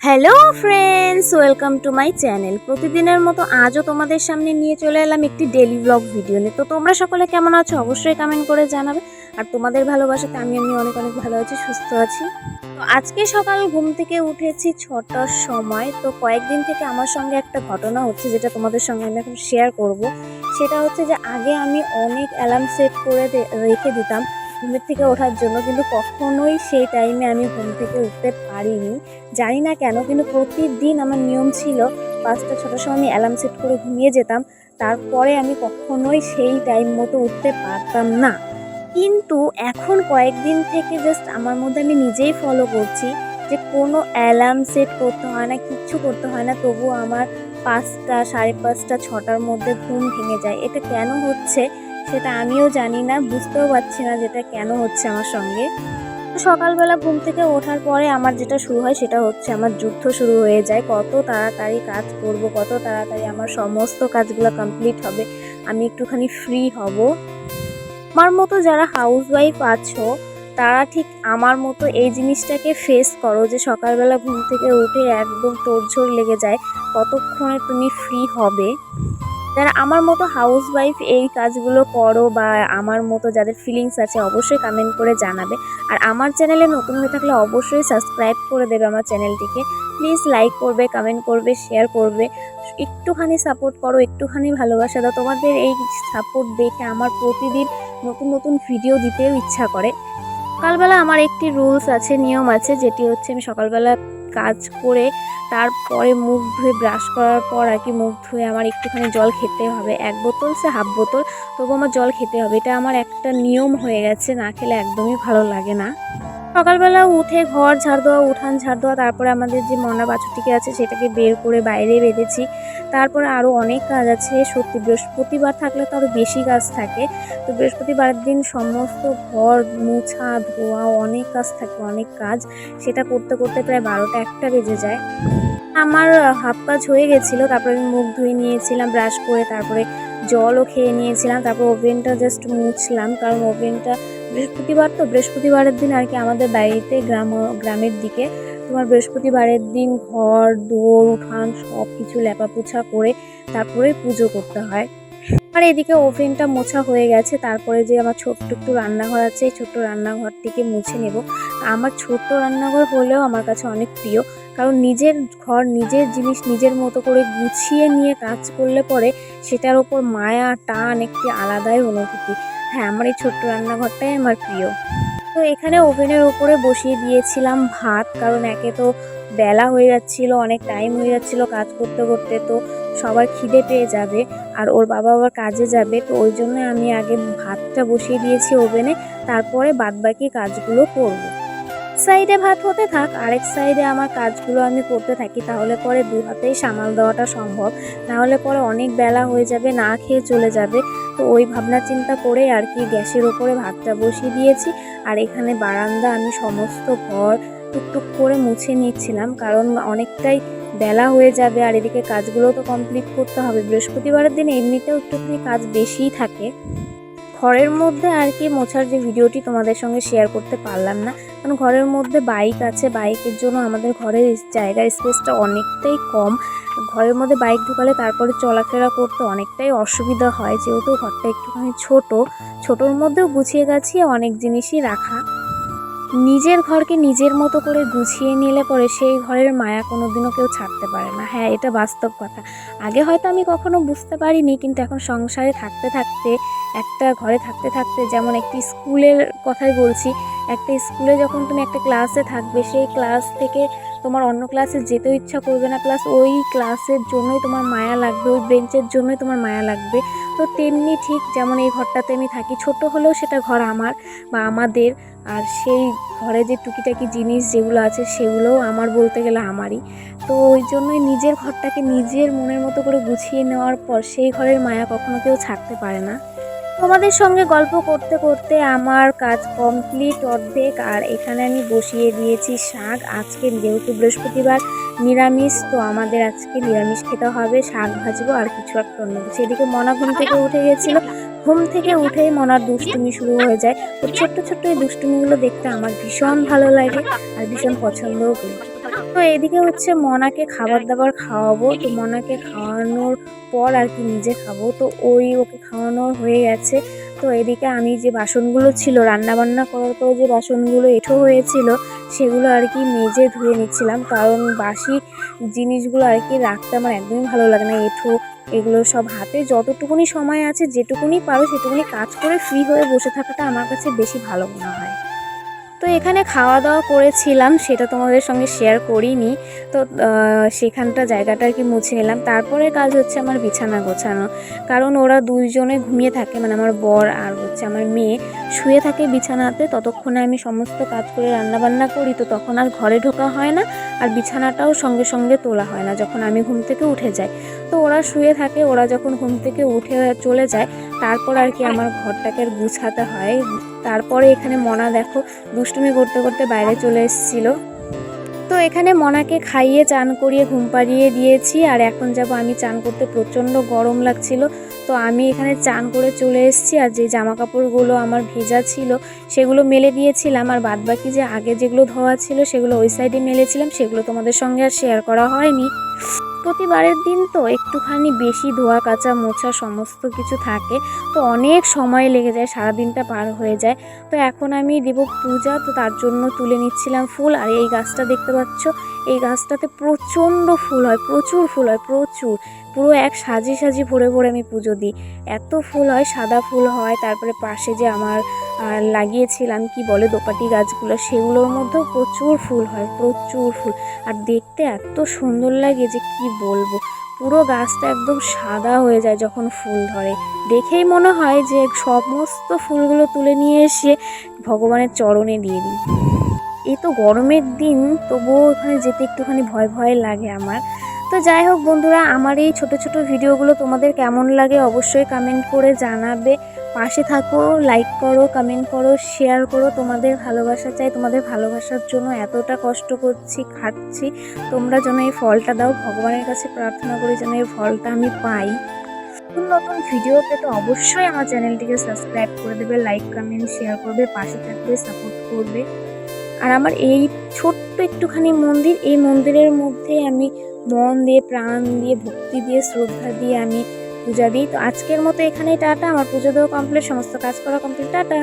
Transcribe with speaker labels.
Speaker 1: Hello friends welcome to my channel প্রতিদিনের মতো আজও তোমাদের সামনে নিয়ে চলে এলাম একটি ডেলি ব্লগ ভিডিও নিয়ে। তো তোমরা সকলে কেমন আছো? অবশ্যই কমেন্ট করে জানাবে। আর তোমাদের ভালোবাসাতে আমি আমি অনেক অনেক ভালো আছি, সুস্থ আছি। তো আজকে সকাল ঘুম থেকে উঠেছি ছটার সময়। তো কয়েকদিন থেকে আমার সঙ্গে একটা ঘটনা হচ্ছে যেটা তোমাদের সঙ্গে আমি এখন শেয়ার করব। সেটা হচ্ছে যে আগে আমি অনেক অ্যালার্ম সেট করে রেখে দিতাম। ঘুমের থেকে ওঠার জন্য, কিন্তু কখনোই সেই টাইমে আমি ঘুম থেকে উঠতে পারিনি। জানি না কেন, কিন্তু প্রতিদিন আমার নিয়ম ছিল পাঁচটা, ছটার সময় আমি অ্যালার্ম সেট করে ঘুমিয়ে যেতাম। তারপরে আমি কখনোই সেই টাইম মতো উঠতে পারতাম না। কিন্তু এখন কয়েকদিন থেকে জাস্ট আমার মধ্যে আমি নিজেই ফলো করছি যে কোনো অ্যালার্ম সেট করতে হয় না, কিচ্ছু করতে হয় না, তবুও আমার পাঁচটা, সাড়ে পাঁচটা, ছটার মধ্যে ঘুম ভেঙে যায়। এটা কেন হচ্ছে? সেটা আমিও জানি না, বুঝতেও পারছি না যেটা কেন হচ্ছে আমার সঙ্গে। সকালবেলা ঘুম থেকে ওঠার পরে আমার যেটা শুরু হয় সেটা হচ্ছে আমার যুদ্ধ শুরু হয়ে যায়। কত তাড়াতাড়ি কাজ করব, কত তাড়াতাড়ি আমার সমস্ত কাজগুলো কমপ্লিট হবে, আমি একটুখানি ফ্রি হব। আমার মতো যারা হাউস ওয়াইফ আছো, তারা ঠিক আমার মতো এই জিনিসটাকে ফেস করো যে সকালবেলা ঘুম থেকে উঠে একদম তোড়ঝোড় লেগে যায়, কতক্ষণে তুমি ফ্রি হবে। যারা আমার মতো হাউস ওয়াইফ এই কাজগুলো করো বা আমার মতো যাদের ফিলিংস আছে অবশ্যই কমেন্ট করে জানাবে। আর আমার চ্যানেলে নতুন হয়ে থাকলে অবশ্যই সাবস্ক্রাইব করে দেবে আমার চ্যানেলটিকে প্লিজ লাইক করবে কমেন্ট করবে শেয়ার করবে। একটুখানি সাপোর্ট করো, একটুখানি ভালোবাসা দাও। তোমাদের এই সাপোর্ট দেখে আমার প্রতিদিন নতুন নতুন ভিডিও দিতেও ইচ্ছা করে। সকালবেলা আমার একটি রুলস আছে, নিয়ম আছে, যেটি হচ্ছে আমি সকালবেলা কাজ করে তারপরে মুখ ধুয়ে ব্রাশ করার পর আর কি মুখ ধুয়ে আমার একটুখানি জল খেতে হবে। এক বোতল সে হাফ বোতল, তবু আমার জল খেতে হবে। এটা আমার একটা নিয়ম হয়ে গেছে, না খেলে একদমই ভালো লাগে না। সকালবেলা উঠে ঘর ঝাড় দেওয়া, উঠান ঝাড় দেওয়া, তারপরে আমাদের যে মনা বাছুরটিকে আছে সেটাকে বের করে বাইরে বেঁধেছি। তারপরে আরও অনেক কাজ আছে, সত্যি বৃহস্পতিবার থাকলে তো আরও বেশি কাজ থাকে। তো বৃহস্পতিবারের দিন সমস্ত ঘর, মোছা, ধোয়া, অনেক কাজ থাকে, অনেক কাজ। সেটা করতে করতে প্রায় বারোটা, একটা বেজে যায়। আমার হাফ কাজ হয়ে গেছিল, তারপরে আমি মুখ ধুয়ে নিয়েছিলাম, ব্রাশ করে, তারপরে জলও খেয়ে নিয়েছিলাম, তারপর ওভেনটা জাস্ট মুছলাম, কারণ ওভেনটা বৃহস্পতিবার তো, বৃহস্পতিবারের দিন আর কি আমাদের বাড়িতে গ্রাম, গ্রামের দিকে তোমার বৃহস্পতিবারের দিন ঘর দোর উঠান সব কিছু লেপাপোছা করে তারপরে পুজো করতে হয়। আর এদিকে ওভেনটা মোছা হয়ে গেছে, তারপরে যে আমার ছোট্ট একটু রান্নাঘর আছে, এই ছোট্ট রান্নাঘরটিকে মুছে নেব। আমার ছোট্ট রান্নাঘর হলেও আমার কাছে অনেক প্রিয়, কারণ নিজের ঘর, নিজের জিনিস নিজের মতো করে গুছিয়ে নিয়ে কাজ করলে পরে সেটার ওপর মায়া, টান একটি আলাদাই অনুভূতি। হ্যাঁ আমার এই ছোট্ট রান্নাঘরটাই আমার প্রিয়। তো এখানে ওভেনের ওপরে বসিয়ে দিয়েছিলাম ভাত, কারণ একে তো বেলা হয়ে যাচ্ছিল, অনেক টাইম হয়ে যাচ্ছিল কাজ করতে করতে, তো সবার খিদে পেয়ে যাবে আর ওর বাবা আবার কাজে যাবে, তো ওই জন্য আমি আগে ভাতটা বসিয়ে দিয়েছি ওভেনে, তারপরে বাদবাকি কাজগুলো করব। সাইডে ভাত হতে থাক, আরেক সাইডে আমার কাজগুলো আমি করতে থাকি, তাহলে পরে দু হাতেই সামাল দেওয়াটা সম্ভব। নাহলে পরে অনেক বেলা হয়ে যাবে, না খেয়ে চলে যাবে। তো ওই ভাবনা চিন্তা করে আর কি গ্যাসের ওপরে ভাতটা বসিয়ে দিয়েছি। আর এখানে বারান্দা আমি সমস্ত ঘর টুকটুক করে মুছে নিচ্ছিলাম, কারণ অনেকটাই বেলা হয়ে যাবে আর এদিকে কাজগুলো তো কমপ্লিট করতে হবে। বৃহস্পতিবারের দিন এমনিতেও একটুখানি কাজ বেশিই থাকে। ঘরের মধ্যে আর কি মোছার যে ভিডিওটি তোমাদের সঙ্গে শেয়ার করতে পারলাম না। কারণ ঘরের মধ্যে বাইক আছে বাইকের জন্য আমাদের ঘরের জায়গার স্পেসটা অনেকটাই কম। ঘরের মধ্যে বাইক ঢুকালে তারপরে চলাফেরা করতে অনেকটাই অসুবিধা হয়। যেহেতু ঘরটা একটুখানি ছোট, ছোটোর মধ্যেও গুছিয়ে গাছিয়ে অনেক জিনিসই রাখা। নিজের ঘরকে নিজের মতো করে গুছিয়ে নিলে পরে সেই ঘরের মায়া কোনোদিনও কেউ ছাড়তে পারে না। হ্যাঁ এটা বাস্তব কথা। আগে হয়তো আমি কখনো বুঝতে পারিনি, কিন্তু এখন সংসারে থাকতে থাকতে, একটা ঘরে থাকতে থাকতে, যেমন একটি স্কুলের কথাই বলছি, একটা স্কুলে যখন তুমি একটা ক্লাসে থাকবে, সেই ক্লাস থেকে তোমার অন্য ক্লাসে যেতেও ইচ্ছা করবে না, প্লাস ওই ক্লাসের জন্যই তোমার মায়া লাগবে, ওই বেঞ্চের জন্যই তোমার মায়া লাগবে। তো তেমনি ঠিক যেমন এই ঘরটাতে আমি থাকি, ছোট হলেও সেটা ঘর আমার বা আমাদের আর সেই ঘরে যে টুকিটাকি জিনিস যেগুলো আছে সেগুলোও আমার বলতে গেলে আমারই। তো ওই জন্যই নিজের ঘরটাকে নিজের মনের মতো করে গুছিয়ে নেওয়ার পর সেই ঘরের মায়া কখনো কেউ ছাড়তে পারে না। তোমাদের সঙ্গে গল্প করতে করতে আমার কাজ কমপ্লিট অর্ধেক, আর এখানে আমি বসিয়ে দিয়েছি শাক। আজকে যেহেতু বৃহস্পতিবার নিরামিষ, তো আমাদের আজকে নিরামিষ খেতে হবে, শাক ভাজবো আর কিছু একটা অন্য কিছু। এদিকে মনা ঘুম থেকে উঠে গেছিল। ঘুম থেকে উঠেই মনার দুষ্টুমি শুরু হয়ে যায়। তো ছোট্ট ছোট্ট এই দুষ্টুমিগুলো দেখতে আমার ভীষণ ভালো লাগে আর ভীষণ পছন্দও করি। তো এদিকে হচ্ছে মনাকে খাবার দাবার খাওয়াবো। তো মনাকে খাওয়ানোর পর আর কি নিজে খাব। তো ওই ওকে খাওয়ানো হয়ে গেছে। তো এদিকে আমি যে বাসনগুলো ছিল রান্না বান্না করার পরে যে বাসনগুলো এঁঠো হয়েছিল, সেগুলো আর কি মেজে ধুয়ে নিচ্ছিলাম। কারণ বাসি জিনিসগুলো আর কি রাখতে আমার একদমই ভালো লাগে না। এঁঠো, এগুলো সব হাতে যতটুকুনি সময় আছে, যেটুকুনি পারো সেটুকুনি কাজ করে ফ্রি হয়ে বসে থাকাটা আমার কাছে বেশি ভালো মনে হয়। তো এখানে খাওয়া দাওয়া করেছিলাম, সেটা তোমাদের সঙ্গে শেয়ার করিনি। তো সেখানটা জায়গাটা আর কি মুছে নিলাম। তারপরে কাজ হচ্ছে আমার বিছানা গোছানো। কারণ ওরা দুইজনে ঘুমিয়ে থাকে মানে আমার বর আর হচ্ছে আমার মেয়ে, শুয়ে থাকে বিছানাতে। ততক্ষণে আমি সমস্ত কাজ করে রান্না বান্না করি, তো তখন আর ঘরে ঢোকা হয় না। আর বিছানাটাও সঙ্গে সঙ্গে তোলা হয় না, যখন আমি ঘুম থেকে উঠে যাই। তো ওরা শুয়ে থাকে, ওরা যখন ঘুম থেকে উঠে চলে যায়, তারপর আর কি আমার ঘরটাকে আর গুছাতে হয়। তারপরে এখানে মনা দেখো, দুষ্টুমি করতে করতে বাইরে চলে এসেছিল। তো এখানে মনাকে খাইয়ে, চান করিয়ে, ঘুম পাড়িয়ে দিয়েছি, আর এখন যাব আমি চান করতে। প্রচণ্ড গরম লাগছিল, তো আমি এখানে চান করে চলে এসেছি, আর যে জামা কাপড়গুলো আমার ভেজা ছিল, সেগুলো মেলে দিয়েছিলাম, আর বাদবাকি যে আগে যেগুলো ধোয়া ছিল, সেগুলো ওই সাইডে মেলেছিলাম, সেগুলো তোমাদের সঙ্গে আর শেয়ার করা হয়নি। প্রতিবারের দিন তো একটুখানি বেশি ধোয়া, কাচা, মোছা সমস্ত কিছু থাকে। তো অনেক সময় লেগে যায়, সারাদিনটা পার হয়ে যায়। তো এখন আমি দেব পূজা, তো তার জন্য তুলে নিচ্ছিলাম ফুল। আর এই গাছটা দেখতে পাচ্ছ এই গাছটাতে প্রচণ্ড ফুল হয়, প্রচুর ফুল হয়, প্রচুর। পুরো এক সাজি সাজি ভরে ভরে আমি পুজো দিই। এত ফুল হয়, সাদা ফুল হয়, তারপরে পাশে যে আমার লাগিয়েছিলাম, কি বলে, দোপাটি গাছগুলো, সেগুলোর মধ্যেও প্রচুর ফুল হয়, প্রচুর ফুল। আর দেখতে এত সুন্দর লাগে যে কি বলব, পুরো গাছটা একদম সাদা হয়ে যায় যখন ফুল ধরে। দেখেই মনে হয় যে সমস্ত ফুলগুলো তুলে নিয়ে এসে ভগবানের চরণে দিয়ে দিই। এই তো গরমের দিন, তবুও ওখানে যেতে একটুখানি ভয় ভয় লাগে আমার। তো যাই হোক বন্ধুরা, আমার এই ছোট ছোট ভিডিওগুলো তোমাদের কেমন লাগে অবশ্যই কমেন্ট করে জানাবে। পাশে থাকো লাইক করো কমেন্ট করো শেয়ার করো। তোমাদের ভালোবাসা চাই, তোমাদের ভালোবাসার জন্য এতটা কষ্ট করছি খাচ্ছি তোমরা যেন এই ফলটা দাও, ভগবানের কাছে প্রার্থনা করি যেন এই ফলটা আমি পাই। নতুন নতুন ভিডিও পেতে অবশ্যই আমার চ্যানেলটিকে সাবস্ক্রাইব করে দেবে লাইক কমেন্ট শেয়ার করবে, পাশে থাকবে সাপোর্ট করবে। আর আমার এই ছোট্ট একটুখানি মন্দির, এই মন্দিরের মধ্যে আমি মন দিয়ে, প্রাণ দিয়ে, ভক্তি দিয়ে, শ্রদ্ধা দিয়ে আমি পূজা দিই। তো আজকের মতো এখানেই টাটা। আমার পুজো দেওয়া কমপ্লিট সমস্ত কাজ করা কমপ্লিট টাটা।